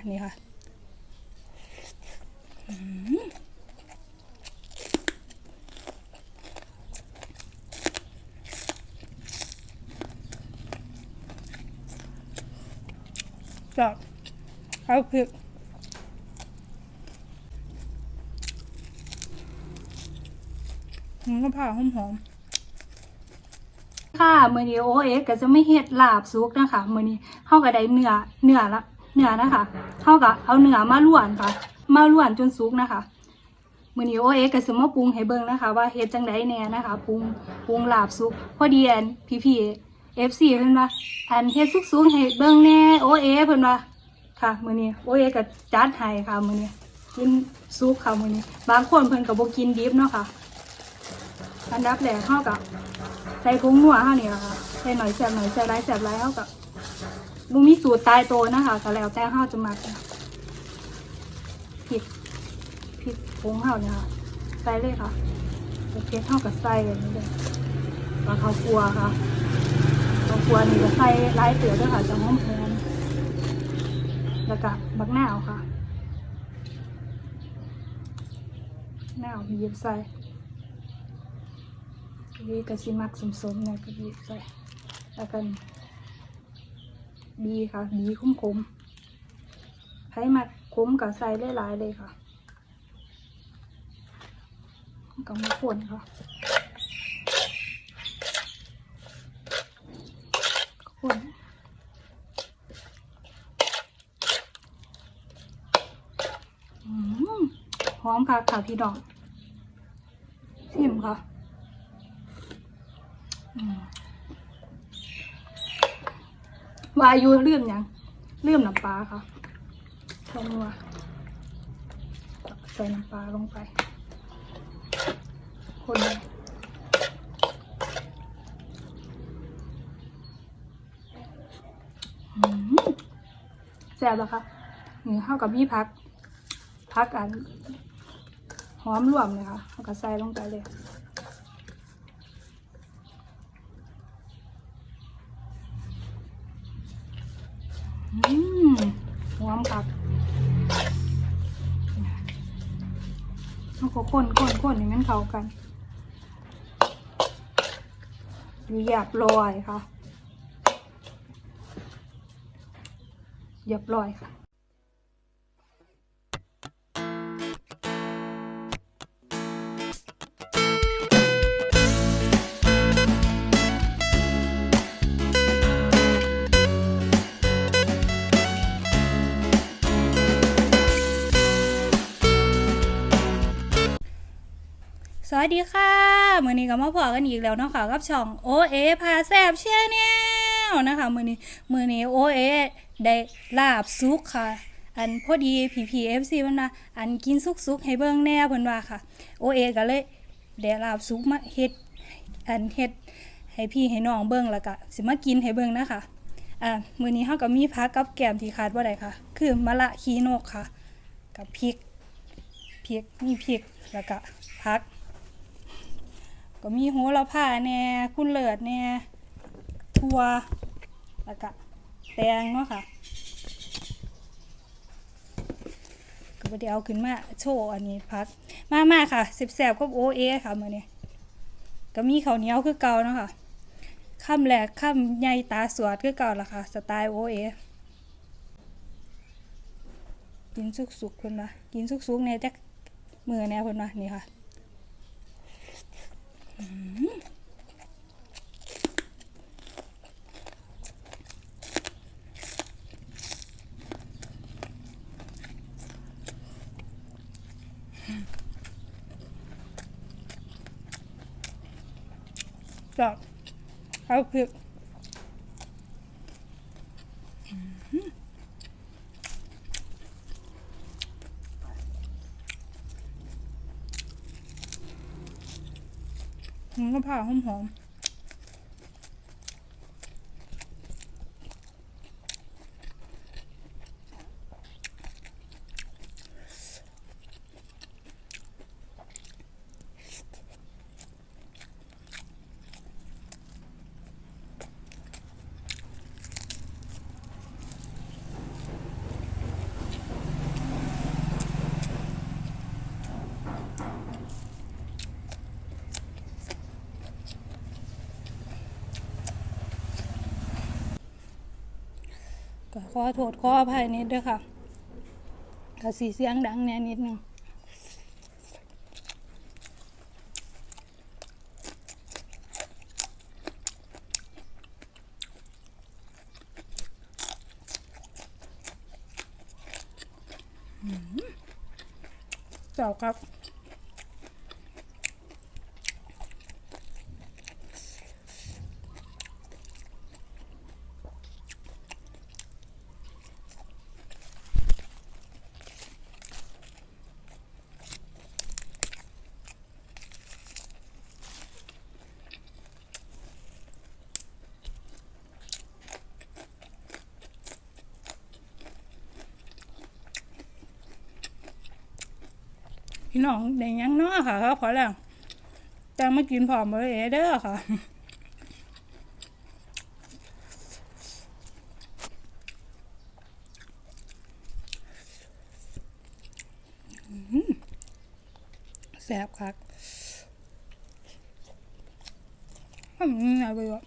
อันนี้ค่ะอืมจับเอาพริกมันก็ผ่าหอมหอมค่ะ มือนี้โอเอก็จะไม่เฮ็ดลาบซุกนะคะ มือนี้เฮาก็ได้เนื้อเนื้อละ เนื้อนะคะเฮาก็เอาเนื้อมาล้วนค่ะ มาล้วนจนสุกนะคะมือนี้โอเอก็สิมาปรุงให้เบิ่งนะคะ ว่าเฮ็ดจังไดแหน่นะคะปรุงปรุงลาบซุกพอดีอันพี่พี่เอฟซีเพิ่นว่าอันเฮ็ดซุกๆให้เบิ่งแหน่โอเอเพิ่นว่าค่ะมือนี้โอเอก็จัดให้ค่ะมือนี้กินซุกค่ะมือนี้ บางคนเพิ่นก็บ่กินดิบเนาะค่ะ อันดับแรกเฮาก็ใส่ผงนัวเฮานี่ค่ะใส่หน่อยแซ่บหน่อยใส่หลายแซ่บหลายเฮาก็บ่ มีสูตรตายตัวนะคะก็แล้วแต่เฮาจะมักพริกพริกผงห่าเนี่ยค่ะใส่เลยค่ะเทียมเท่ากับใส่แบบนี้เลยปลาเขาวคั่วค่ะเขาวคั่วนี่ก็ใส่หลายเตือด้วยค่ะจะหอมหอมแล้วก็บักหน้าวค่ะหน้าวมีเย็บใส่วีกระซิมักสมๆเนี่ยก็บีบใส่แล้วกัน บีค่ะ บีคุ้มๆให้มักคมกับใส่หลายๆเลยค่ะก็มาป่นค่ะป่นหอมค่ะค่ะพี่ดอกชิมค่ะ อืม วาอยุเลื่อมยังเลื่อมน้ำปลาค่ะทอนัวใส่น้ำปลาลงไป คนแซ่บแล้วค่ะนี่เข้ากับมี่พัก พักอันหอมรวมเลยค่ะเข้ากับใส่ลงไปเลย อืม หอมค่ะมันก็คนคนคนอย่างนั้นเขากันหยาบลอยค่ะหยาบลอยค่ะ วัสดีค่ะมือนี้ก็มาพอกันอีกแล้วเนาะค่ะกับช่องโอเอพาแซบเชียแนลนะคะมือนี้มือนี้โอเอได้ลาบซุกค่ะ อันพอดีพีพีเอฟซีมันว่าอันกินซุกซุกให้เบิ่งแน่เพิ่นว่าค่ะโอเอก็เลยได้ลาบซุกมาเฮ็ดอันเฮ็ดให้พี่ให้น้องเบิ่งแล้วก็สิมากินให้เบิ่งนะคะอ่ามือนี้เฮาก็มีผักกับแกมที่ขาดบ่ได้ค่ะ คือมะละขี้นกค่ะ กับพริกพริกมีพริกแล้วก็ผัก ก็มีโหระพาแน่คุณเลิศแน่ทั่วแล้วก็แตงเนาะค่ะก็บ่ได้เอาขึ้นมาโชว์อันนี้พักมามาค่ะแซ่บกับโอเอค่ะมือนี้ก็มีข้าวเหนียวคือเก่าเนาะค่ะค่ำแรกค่ำใหญ่ตาสวดคือเก่าล่ะค่ะ สไตล์โอเอกินสุกๆเพิ่นว่ากินสุกๆแหน่จักมือแน่เพิ่นว่านี่ค่ะ จับเอาพริก มันก็ผ่าหอมหอม ขอโทษขออภัยนิดเด้วยค่ะกะสีเสียงดังแน่นิดนึงเจ้าครับ พี่น้องได้ยังนาะค่ะครับขอแล้วแต่มากินพร้อมเบอร์เอเด้อค่ะแซ่บคักอืมอะไรวะ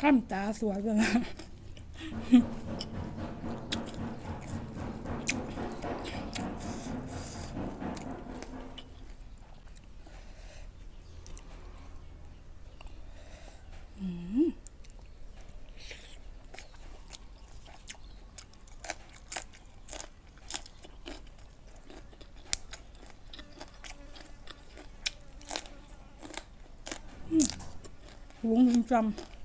ข้ามตาสวยจังนะวงจำ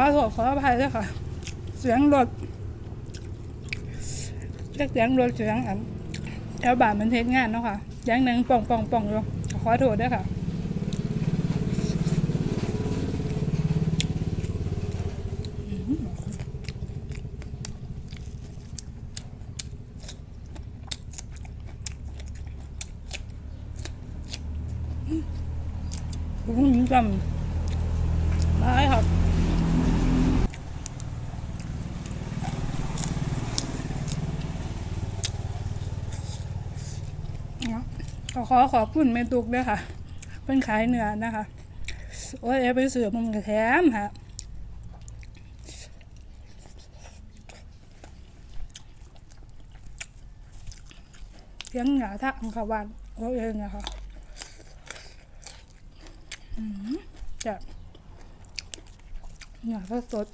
อโทษขออภัยด้วยค่ะ เสียงรถเรียกเสียงรถเสียงอันแถวบ้านมันเทศงานเนาะค่ะเสียงหนึ่งป่องป่องป่องอยู่ขอโทษด้วยค่ะ cũng những cầm đấy học เนาะ ก็ขอขอบคุณแม่ตุกด้วยค่ะเป็นขายเนื้อนะคะ โอ้ยไปเสือมันกระแถมค่ะเสียงหงาทะของขาวันเขาเองนะคะจะหงาก็สด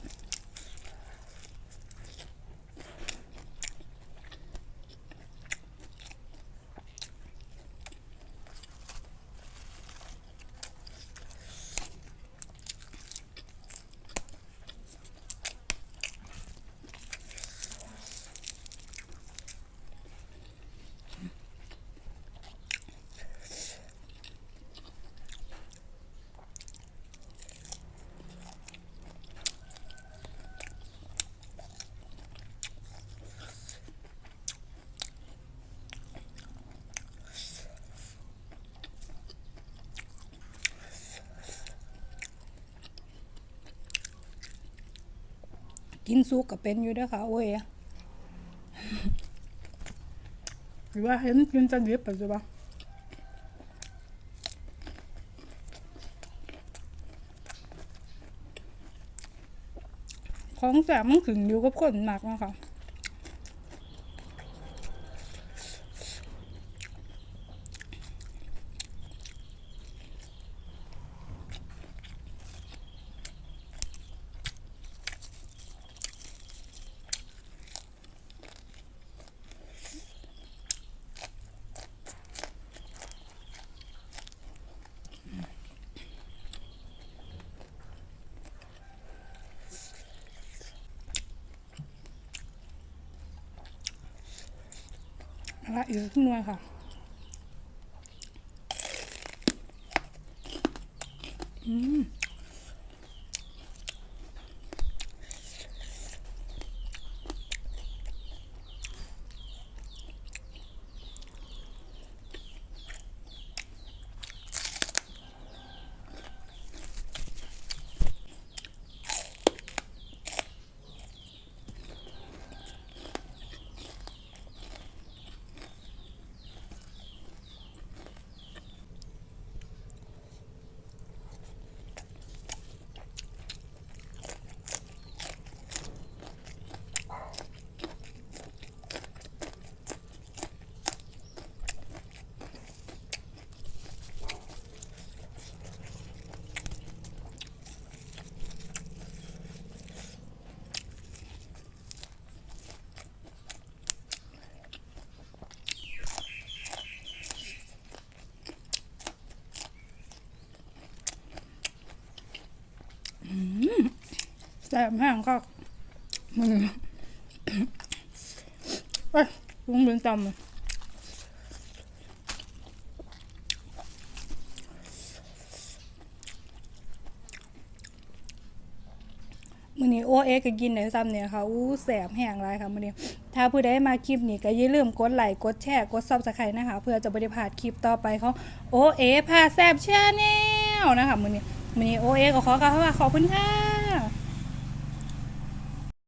กินซุกก็เป็นอยู่ด้อค่ะโอ้ยหรือว่าเห็นกินแตะดิบไปใช่ปะของแสบมันขึ้นอยู่กับคนหนักนะคะ ละอีกหน่วยค่ะ อืม แสบแห้งก็มือเอ้ยลุงเป็นจำมือนี้โอเอก็กินได้ซ้ำเนี่ยค่ะอู้แสบแห้งหลายค่ะมือนี้ถ้าผู้ใดมาคลิปนี้ก็อย่าลืมกดไลค์กดแชร์กด Subscribe นะคะ เพื่อจะบ่ได้พาดคลิปต่อไปของโอเอพาแซบชาแนลนะคะมือนี้มือนี้โอเอก็ขอกล่าวว่าขอบคุณค่ะ